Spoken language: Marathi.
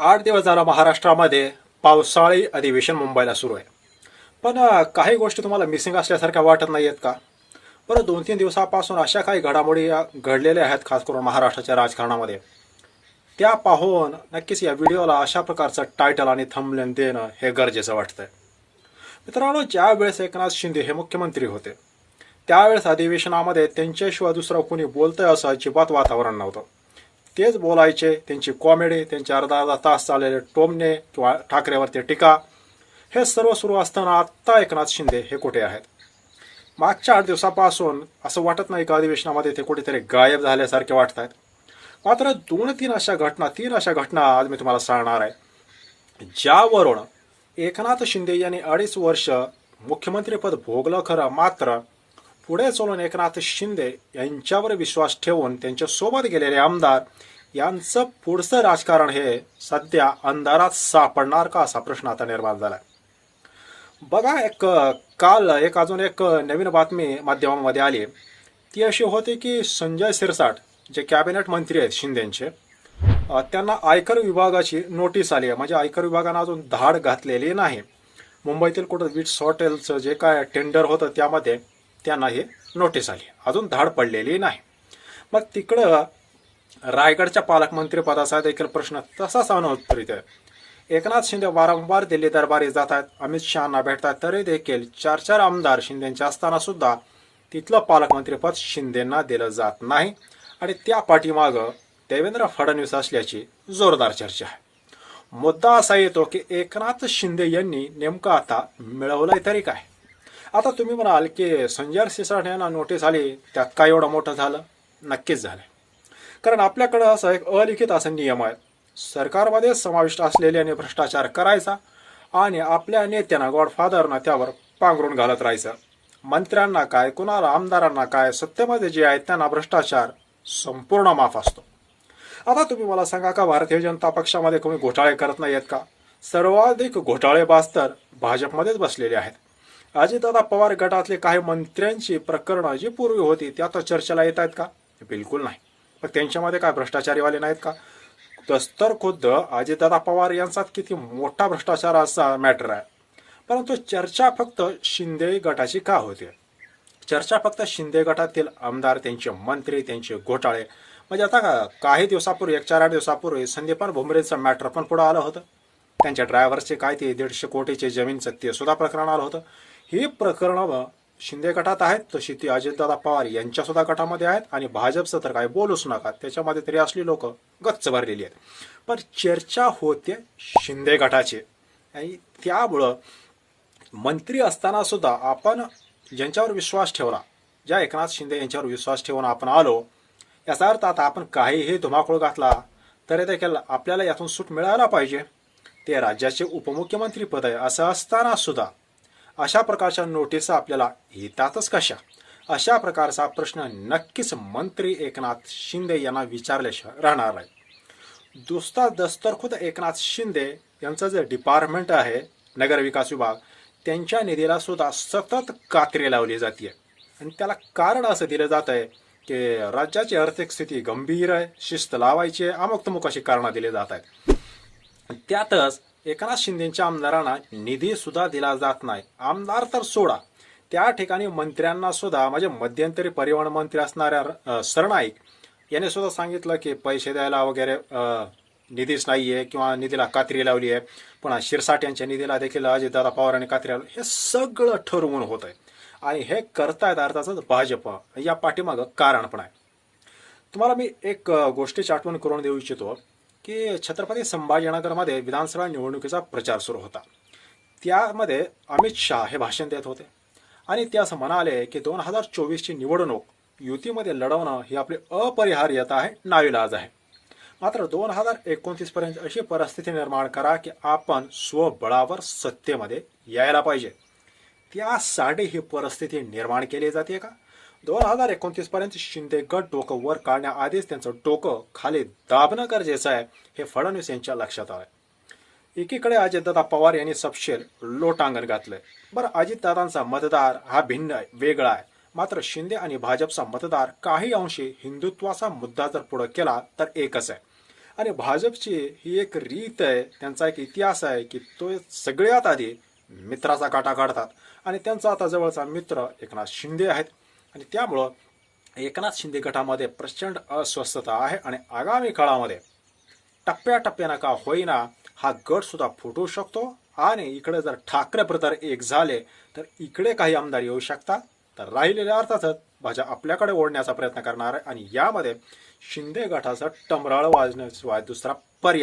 आठ दिवस झाला महाराष्ट्रामध्ये पावसाळी अधिवेशन मुंबईला सुरू आहे. पण काही गोष्टी तुम्हाला मिसिंग असल्यासारख्या वाटत नाही आहेत का? बरं दोन तीन दिवसापासून अशा काही घडामोडी या घडलेल्या आहेत खास करून महाराष्ट्राच्या राजकारणामध्ये. त्या पाहून नक्कीच या व्हिडिओला अशा प्रकारचं टायटल आणि थंबलेन देणं हे गरजेचं वाटतंय. मित्रांनो ज्यावेळेस एकनाथ शिंदे हे मुख्यमंत्री होते त्यावेळेस अधिवेशनामध्ये त्यांच्याशिवाय दुसरं कोणी बोलतंय असं अजिबात वातावरण नव्हतं. तेच बोलायचे त्यांची कॉमेडी त्यांचे अर्धा अर्धा तास चाललेले टोमणे किंवा ठाकरेवरती टीका. हे सर्व सुरू असताना आत्ता एकनाथ शिंदे हे कुठे आहेत? मागच्या आठ दिवसापासून असं वाटत नाही का अधिवेशनामध्ये ते कुठेतरी गायब झाल्यासारखे वाटत आहेत मात्र दोन तीन अशा घटना तीन अशा घटना आज मी तुम्हाला सांगणार आहे. ज्यावरून एकनाथ शिंदे यांनी अडीच वर्ष मुख्यमंत्रीपद भोगलं खरं मात्र पुढे चालून एकनाथ शिंदे यांच्यावर विश्वास ठेवून त्यांच्यासोबत गेलेले आमदार यांचं पुढचं राजकारण हे सध्या अंधारात सापडणार का असा प्रश्न आता निर्माण झाला बघा एक काल एक अजून एक नवीन बातमी माध्यमामध्ये आली. ती अशी होती की संजय सिरसाट जे कॅबिनेट मंत्री आहेत शिंदेचे त्यांना आयकर विभागाची नोटीस आली आहे. म्हणजे आयकर विभागानं अजून धाड घातलेली नाही. मुंबईतील कुठं वीट हॉटेलचं जे काय टेंडर होतं त्यामध्ये त्यांना हे नोटीस आली. अजून धाड पडलेली नाही. मग तिकडं रायगडच्या पालकमंत्रीपदाचा देखील प्रश्न तसाच अनुत्तरित आहे. एकनाथ शिंदे वारंवार दिल्ली दरबारी जात आहेत अमित शहाना भेटतात. तरी देखील चार चार आमदार शिंदेंचे असताना सुद्धा तिथलं पालकमंत्रीपद शिंदेंना दिलं जात नाही. आणि त्या पाठीमागं देवेंद्र फडणवीस असल्याची जोरदार चर्चा आहे. मुद्दा असा येतो की एकनाथ शिंदे यांनी नेमकं आता मिळवलंय तरी काय? आता तुम्ही म्हणाल की संजय सिसाट यांना नोटीस आली त्यात काय एवढं मोठं झालं? नक्कीच झालं. कारण आपल्याकडं असं एक अलिखित असं नियम आहे. सरकारमध्ये समाविष्ट असलेल्याने भ्रष्टाचार करायचा आणि आपल्या नेत्यांना गॉडफादरना त्यावर पांघरून घालत राहायचं. मंत्र्यांना काय कुणाला आमदारांना काय सत्तेमध्ये जे आहेत त्यांना भ्रष्टाचार संपूर्ण माफ असतो. आता तुम्ही मला सांगा का भारतीय जनता पक्षामध्ये कोणी घोटाळे करत नाही आहेत का? सर्वाधिक घोटाळेबाज तर भाजपमध्येच बसलेले आहेत. अजितदादा पवार गटातले काही मंत्र्यांची प्रकरणं जी पूर्वी होती त्या आता चर्चेला येत आहेत का? बिलकुल नाही. मग त्यांच्यामध्ये काय भ्रष्टाचारीवाले नाहीत का? तस्तर खुद्द अजितदादा पवार यांचा किती मोठा भ्रष्टाचार असा मॅटर आहे. परंतु चर्चा फक्त शिंदे गटाची का होते? चर्चा फक्त शिंदे गटातील आमदार त्यांचे मंत्री त्यांचे घोटाळे. म्हणजे आता का काही दिवसापूर्वी एक चार आठ दिवसापूर्वी संदीपान भुमरेचं मॅटर पण पुढं आलं होतं. त्यांच्या ड्रायव्हरचे काय ते दीडशे कोटीचे जमीनचं ते सुद्धा प्रकरण आलं होतं. ही प्रकरणं शिंदे गटात आहेत तशी ती अजितदादा पवार यांच्या सुद्धा गटामध्ये आहेत आणि भाजपचं तर काय बोलूच नका. त्याच्यामध्ये तरी असली लोक गच्च भरलेली आहेत. पण चर्चा होते शिंदे गटाची. आणि त्यामुळं मंत्री असताना सुद्धा आपण ज्यांच्यावर विश्वास ठेवला ज्या एकनाथ शिंदे यांच्यावर विश्वास ठेवून आपण आलो याचा अर्थ आता आपण काहीही धुमाकूळ घातला तरी देखील आपल्याला यातून सूट मिळायला पाहिजे. ते राज्याचे उपमुख्यमंत्री पद आहे असं असताना सुद्धा अशा प्रकारच्या नोटीस आपल्याला येतातच कशा? अशा प्रकारचा प्रश्न नक्कीच मंत्री एकनाथ शिंदे यांना विचारल्याशिवाय राहणार आहे दुसरा दस्तरखुद एकनाथ शिंदे यांचं जे डिपार्टमेंट आहे नगरविकास विभाग त्यांच्या निधीला सुद्धा सतत कात्री लावली जाते आणि त्याला कारण असं दिलं जात आहे की राज्याची आर्थिक स्थिती गंभीर आहे शिस्त लावायची आहे अमुक तमुक अशी कारणं दिली जात आहेत त्यातच एकनाथ शिंदेच्या आमदारांना निधी सुद्धा दिला जात नाही. आमदार तर सोडा. त्या ठिकाणी मंत्र्यांना सुद्धा म्हणजे मध्यंतरी परिवहन मंत्री असणाऱ्या सरनाईक याने सुद्धा सांगितलं की पैसे द्यायला वगैरे निधीच निधीच नाहीये किंवा निधीला कात्री लावली आहे. पुन्हा शिरसाट यांच्या निधीला देखील अजितदादा पवारांनी कात्री लावली. हे सगळं ठरवून होत आहे आणि हे करतायत अर्थातच भाजप. या पाठीमागं कारण पण आहे. तुम्हाला मी एक गोष्टीची आठवण करून देऊ इच्छितो. की छत्रपती संभाजीनगरमध्ये विधानसभा निवडणुकीचा प्रचार सुरू होता. त्यामध्ये अमित शहा हे भाषण देत होते. आणि ते असं म्हणाले की दोन हजार चोवीसची निवडणूक युतीमध्ये लढवणं ही आपली अपरिहार्यता आहे नाविलाज आहे. मात्र दोन हजार एकोणतीसपर्यंत अशी परिस्थिती निर्माण करा की आपण स्वबळावर सत्तेमध्ये यायला पाहिजे. त्यासाठी ही परिस्थिती निर्माण केली जाते का? दोन हजार एकोणतीस पर्यंत शिंदे गट डोकं वर काढण्याआधीच त्यांचं डोकं खाली दाबणं गरजेचं आहे हे फडणवीस यांच्या लक्षात आलं एकीकडे अजितदादा पवार यांनी सपशेल लोटांगण घातलंय. बरं अजितदादांचा मतदार हा भिन्न आहे वेगळा आहे. मात्र शिंदे आणि भाजपचा मतदार काही अंशी हिंदुत्वाचा मुद्दा जर पुढे केला तर एकच आहे. आणि भाजपची ही एक रीत आहे त्यांचा एक इतिहास आहे की तो सगळ्यात आधी मित्राचा काटा काढतात. आणि त्यांचा आता जवळचा मित्र एकनाथ शिंदे आहेत. आणि त्यामुळं एकनाथ शिंदे गटामध्ये प्रचंड अस्वस्थता आहे आणि आगामी काळामध्ये टप्प्याटप्प्यानं का होईना हा गट सुद्धा फुटू शकतो. आणि इकडे जर ठाकरे प्रकार एक झाले तर इकडे काही आमदार येऊ शकतात. तर राहिलेल्या अर्थातच भाजप आपल्याकडे ओढण्याचा प्रयत्न करणार आहे आणि यामध्ये शिंदे गटाचं टमराळ वाजण्याशिवाय दुसरा पर्याय